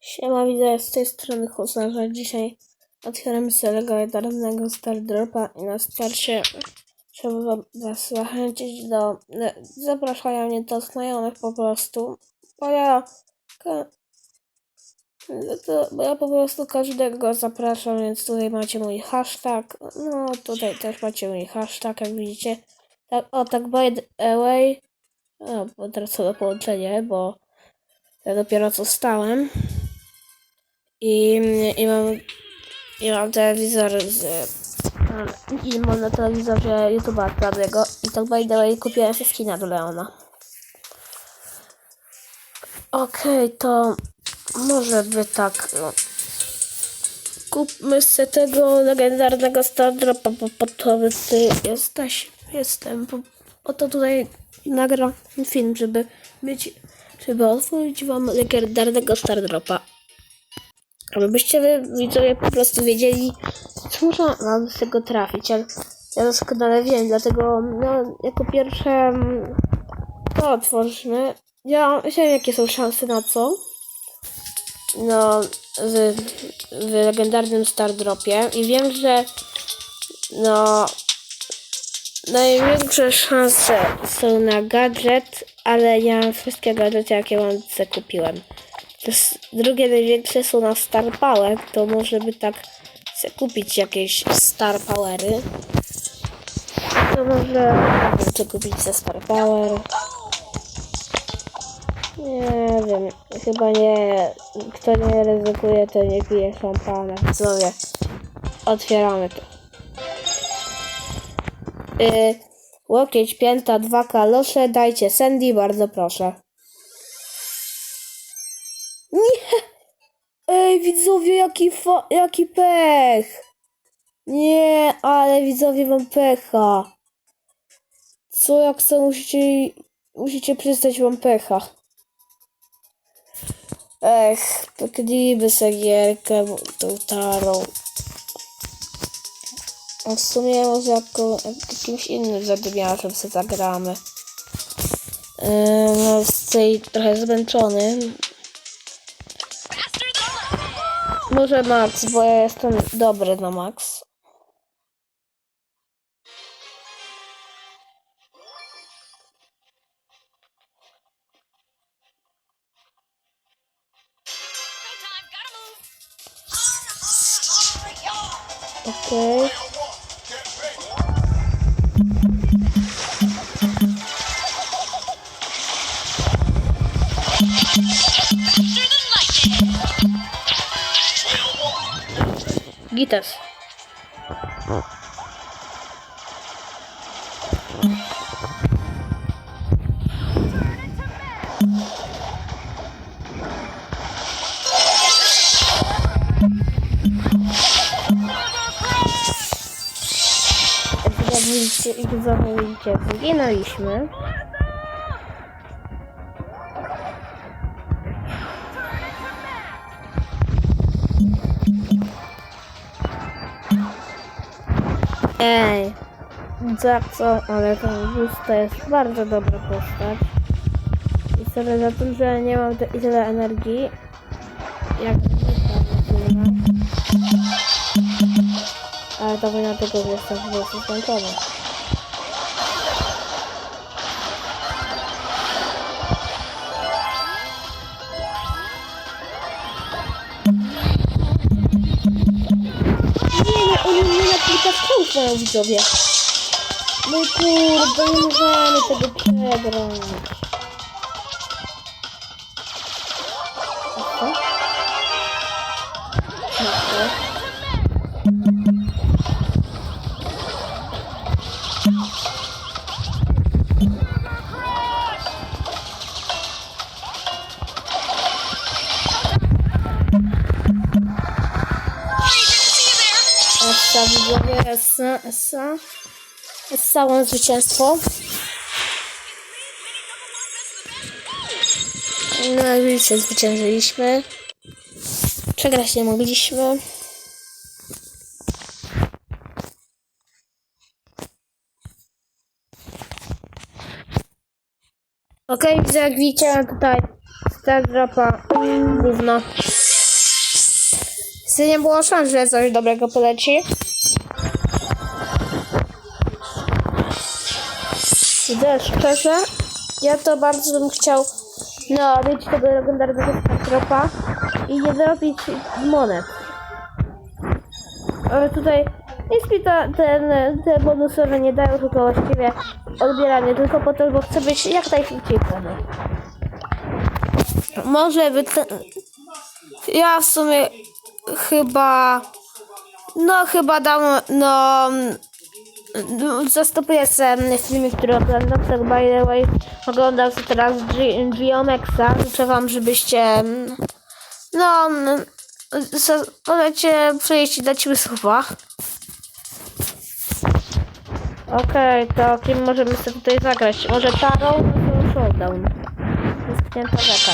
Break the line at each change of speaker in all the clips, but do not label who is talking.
Siema, widzę z tej strony Husarza. Dzisiaj otwieramy sobie legendarnego Star Dropa i na starcie trzeba was zachęcić do... ne- Zapraszają mnie do znajomych po prostu, bo ja... no to, bo ja po prostu każdego zapraszam, więc tutaj macie mój hashtag. No, tutaj też macie mój hashtag, jak widzicie. Tak, o, tak by the way. O, bo teraz co do połączenie, bo ja dopiero co stałem. I, i mam i mam telewizor z i mam na telewizorze YouTube'a prawego i tak by the kupiłem sobie skina do Leona. Okej, to może by tak no. Kupmy sobie tego legendarnego Stardropa, bo po to ty jesteś, jestem, bo oto tutaj nagram film, żeby mieć, żeby otworzyć wam legendarnego Stardropa. Abyście wy widzowie po prostu wiedzieli, co można wam z tego trafić. Ja, ja doskonale wiem, dlatego no, jako pierwsze mm, to otworzymy. Ja wiem, jakie są szanse na co. No, w, w legendarnym Star Dropie. I wiem, że no, największe szanse są na gadżet, ale ja wszystkie gadżety, jakie mam, se kupiłem. Drugie największe są na Star Power, to może by tak kupić jakieś Star Powery. To może chcę kupić ze Star Power. Nie wiem, chyba nie. Kto nie ryzykuje, to nie pije szampana. Zdrowie. Otwieramy to. Yy, łokieć, pięta, dwa kalosze, dajcie Sandy, bardzo proszę. Widzowie, jaki, jaki pech! Nie, ale widzowie mam pecha. Co jak chcę, musicie, musicie przyznać mam pecha. Ech, pyknijmy sobie gierkę tą tarą. A w sumie może jako, jakimś innym zadymiarzem sobie zagramy. Yy, no, jesteś trochę zmęczony. Może Max, bo ja jestem dobry na Max. Okej. Gitas. Jak widzicie, zginęliśmy. Ej, za co? Ale ten wóz to jest bardzo dobra postać. I sorry za to, że nie mam te, tyle energii. Jak zwykle, Ale to tego, że jestem po prostu zmęczony. Nie, nie, kilka strzałów mają widzowie. No kurde, nie możemy tego przegrać. Co? No Essa widzowie, Essa, Essa. Essa, mam zwycięstwo. No widzicie, zwyciężyliśmy. Przegrać nie mogliśmy. Okej, widzę, jak widzicie, tutaj Star Dropa. Gówno. Czy nie było szans, że coś dobrego poleci? Widzę, szczerze, ja to bardzo bym chciał no, mieć tego legendarnego Star Dropa i nie wyrobić monet. Ale tutaj mi ta, ten, te bonusowe nie dają, tylko właściwie odbieranie tylko po to, bo chcę być jak najszybciej pełny. Może by ten... Ja w sumie chyba... No chyba dam, no... Zastopuję sobie filmy, które oglądam, tak by the way oglądam teraz Geomexa. Życzę wam, żebyście no możecie przyjść i dać mi słowa. Okej, to kim możemy sobie tutaj zagrać? Może Tarą? Showdown. Zamknięta rzeka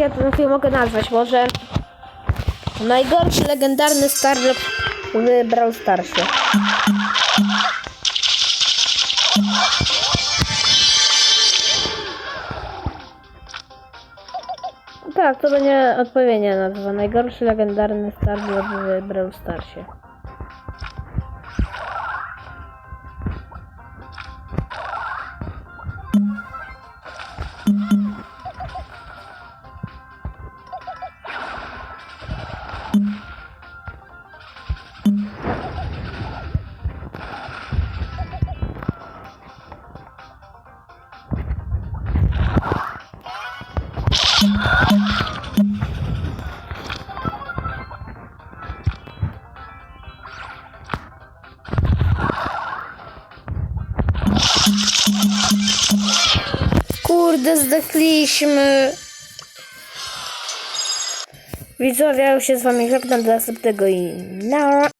ja film mogę nazwać? Może najgorszy legendarny Starlok wybrał starszy. Tak, to będzie odpowiednia nazwa. Najgorszy legendarny Starlok wybrał starszy. Kurde, zdechliśmy. Widzowie, ja już się z wami żegnam do następnego i na